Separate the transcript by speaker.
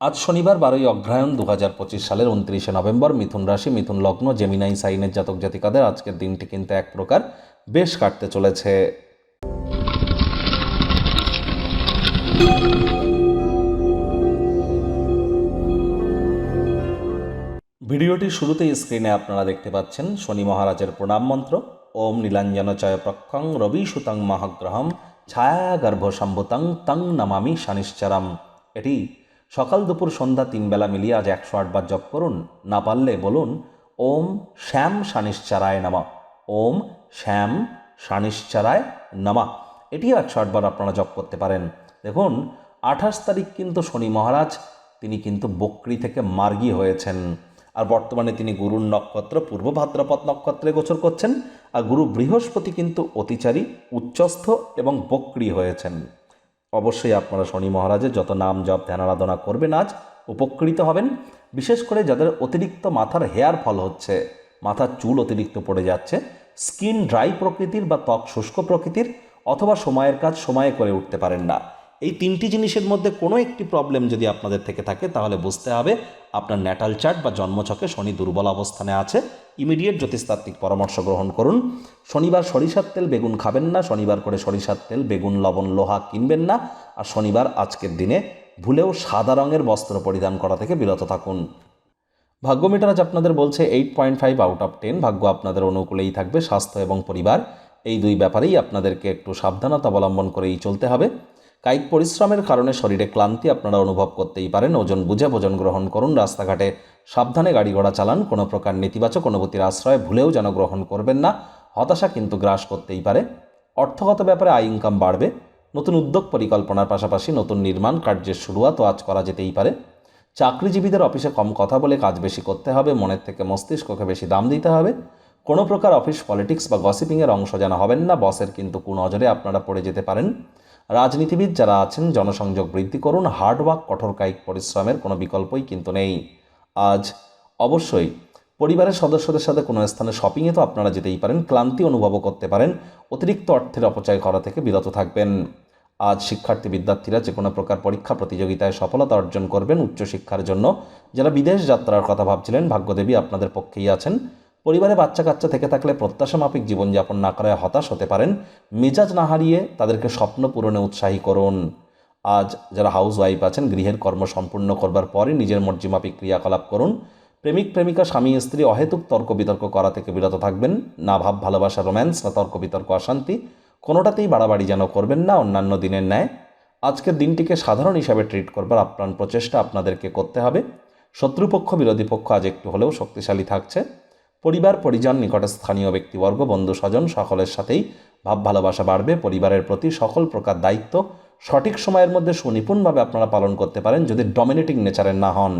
Speaker 1: আজ শনিবার বারোই অগ্রহায়ণ দু হাজার পঁচিশ সালের উনত্রিশে নভেম্বর মিথুন রাশি, মিথুন লগ্ন, জেমিনাই সাইনের জাতক জাতিকাদের আজকের দিনটি কিন্তু এক প্রকার বেশ কাটতে চলেছে। ভিডিওটির শুরুতেই স্ক্রিনে আপনারা দেখতে পাচ্ছেন শনি মহারাজের প্রণাম মন্ত্র। ওম নীলাঞ্জন চয় প্রক্ষং রবি সুতং মহাগ্রহম, ছায়া গর্ভ সম্ভুতং তং নমামি শনিশ্চরম। এটি সকাল দুপুর সন্ধ্যা তিন বেলা মিলিয়ে আজ একশো আটবার জপ করুন। না পারলে বলুন, ওম শ্যাম শনিশ্চরায় নমা। ওম শ্যাম শনিশ্চরায় নমা। এটিও একশো আটবার আপনারা জপ করতে পারেন। দেখুন, আঠাশ তারিখ কিন্তু শনি মহারাজ, তিনি কিন্তু বকরি থেকে মার্গী হয়েছেন। আর বর্তমানে তিনি গুরুর নক্ষত্র, পূর্ব ভাদ্রপদ নক্ষত্রে গোচর করছেন। আর গুরু বৃহস্পতি কিন্তু অতিচারী, উচ্চস্থ এবং বক্রি হয়েছেন। অবশ্যই আপনারা শনি মহারাজের যত নাম জপ, ধ্যান আরাধনা করবেন আজ, উপকৃত হবেন। বিশেষ করে যাদের অতিরিক্ত মাথার হেয়ার ফল হচ্ছে, মাথার চুল অতিরিক্ত পড়ে যাচ্ছে, স্কিন ড্রাই প্রকৃতির বা ত্বক শুষ্ক প্রকৃতির অথবা সময়ের কাজ সময়ে করে উঠতে পারেন না। এই তিনটি জিনিসের মধ্যে কোনো একটি প্রবলেম যদি আপনাদের থেকে থাকে, তাহলে বুঝতে হবে আপনার ন্যাটাল চার্ট বা জন্মছকে শনি দুর্বল অবস্থানে আছে। ইমিডিয়েট জ্যোতিষতাত্ত্বিক পরামর্শ গ্রহণ করুন। শনিবার সরিষার তেল বেগুন খাবেন না, শনিবার করে সরিষার তেল, বেগুন, লবণ, লোহা কিনবেন না আর শনিবার আজকের দিনে ভুলেও সাদা রঙের বস্ত্র পরিধান করা থেকে বিরত থাকুন। ভাগ্য মিটার আজ আপনাদের বলছে eight point five out of ten ভাগ্য আপনাদের অনুকূলেই থাকবে স্বাস্থ্য এবং পরিবার। এই দুই ব্যাপারেই আপনাদেরকে একটু সাবধানতা অবলম্বন করেই চলতে হবে। কায়িক পরিশ্রমের কারণে শরীরে ক্লান্তি আপনারা অনুভব করতেই পারেন। ওজন বুঝে ভোজন গ্রহণ করুন। রাস্তাঘাটে সাবধানে গাড়ি ঘোড়া চালান। কোনো প্রকার নেতিবাচক অনুভূতির আশ্রয় ভুলেও যেন গ্রহণ করবেন না। হতাশা কিন্তু গ্রাস করতেই পারে। অর্থগত ব্যাপারে আয় ইনকাম বাড়বে। নতুন উদ্যোগ পরিকল্পনার পাশাপাশি নতুন নির্মাণ কার্যের শুরুয়াতও আজ করা যেতেই পারে। চাকরিজীবীদের অফিসে কম কথা বলে কাজ বেশি করতে হবে। মনের থেকে মস্তিষ্ককে বেশি দাম দিতে হবে। কোনো প্রকার অফিস পলিটিক্স বা গসিপিংয়ের অংশ যেন হবেন না। বসের কিন্তু কুনজরে আপনারা পড়ে যেতে পারেন। রাজনীতিবিদ যারা আছেন, জনসংযোগ বৃদ্ধি করুন হার্ডওয়ার্ক কঠোর কায়িক পরিশ্রমের কোনো বিকল্পই কিন্তু নেই। আজ অবশ্যই পরিবারের সদস্যদের সাথে কোনো স্থানে শপিংয়ে তো আপনারা যেতেই পারেন, ক্লান্তি অনুভবও করতে পারেন, অতিরিক্ত অর্থের অপচয় করা থেকে বিরত থাকবেন। আজ শিক্ষার্থী বিদ্যার্থীরা যে কোনো প্রকার পরীক্ষা প্রতিযোগিতায় সফলতা অর্জন করবেন উচ্চশিক্ষার জন্য। যারা বিদেশ যাত্রার কথা ভাবছিলেন, ভাগ্যদেবী আপনাদের পক্ষেই আছেন। পরিবারে বাচ্চা কাচ্চা থেকে থাকলে প্রত্যাশা মাফিক জীবনযাপন না করায় হতাশ হতে পারেন, মেজাজ না হারিয়ে তাদেরকে স্বপ্ন পূরণে উৎসাহী করুন। আজ যারা হাউস ওয়াইফ আছেন, গৃহের কর্ম সম্পূর্ণ করবার পরে নিজের মর্জিমাফিক ক্রিয়াকলাপ করুন। প্রেমিক, প্রেমিকা, স্বামী, স্ত্রী, অহেতুক তর্ক বিতর্ক করা থেকে বিরত থাকবেন। না ভাব, ভালোবাসা, রোম্যান্স, না তর্ক বিতর্ক, অশান্তি, কোনোটাতেই বাড়াবাড়ি যেন করবেন না অন্যান্য দিনের ন্যায়। আজকের দিনটিকে সাধারণ হিসাবে ট্রিট করবার আপ্রাণ প্রচেষ্টা আপনাদেরকে করতে হবে। শত্রুপক্ষ, বিরোধী পক্ষ আজ একটু হলেও শক্তিশালী থাকছে। পরিবার, পরিজন নিকট স্থানীয় ব্যক্তিবর্গ, বন্ধু, স্বজন সকলের সাথেই ভাব ভালোবাসা বাড়বে। পরিবারের প্রতি সকল প্রকার দায়িত্ব সঠিক সময়ের মধ্যে সুনিপুণভাবে আপনারা পালন করতে পারেন যদি ডমিনেটিং নেচারের না হন।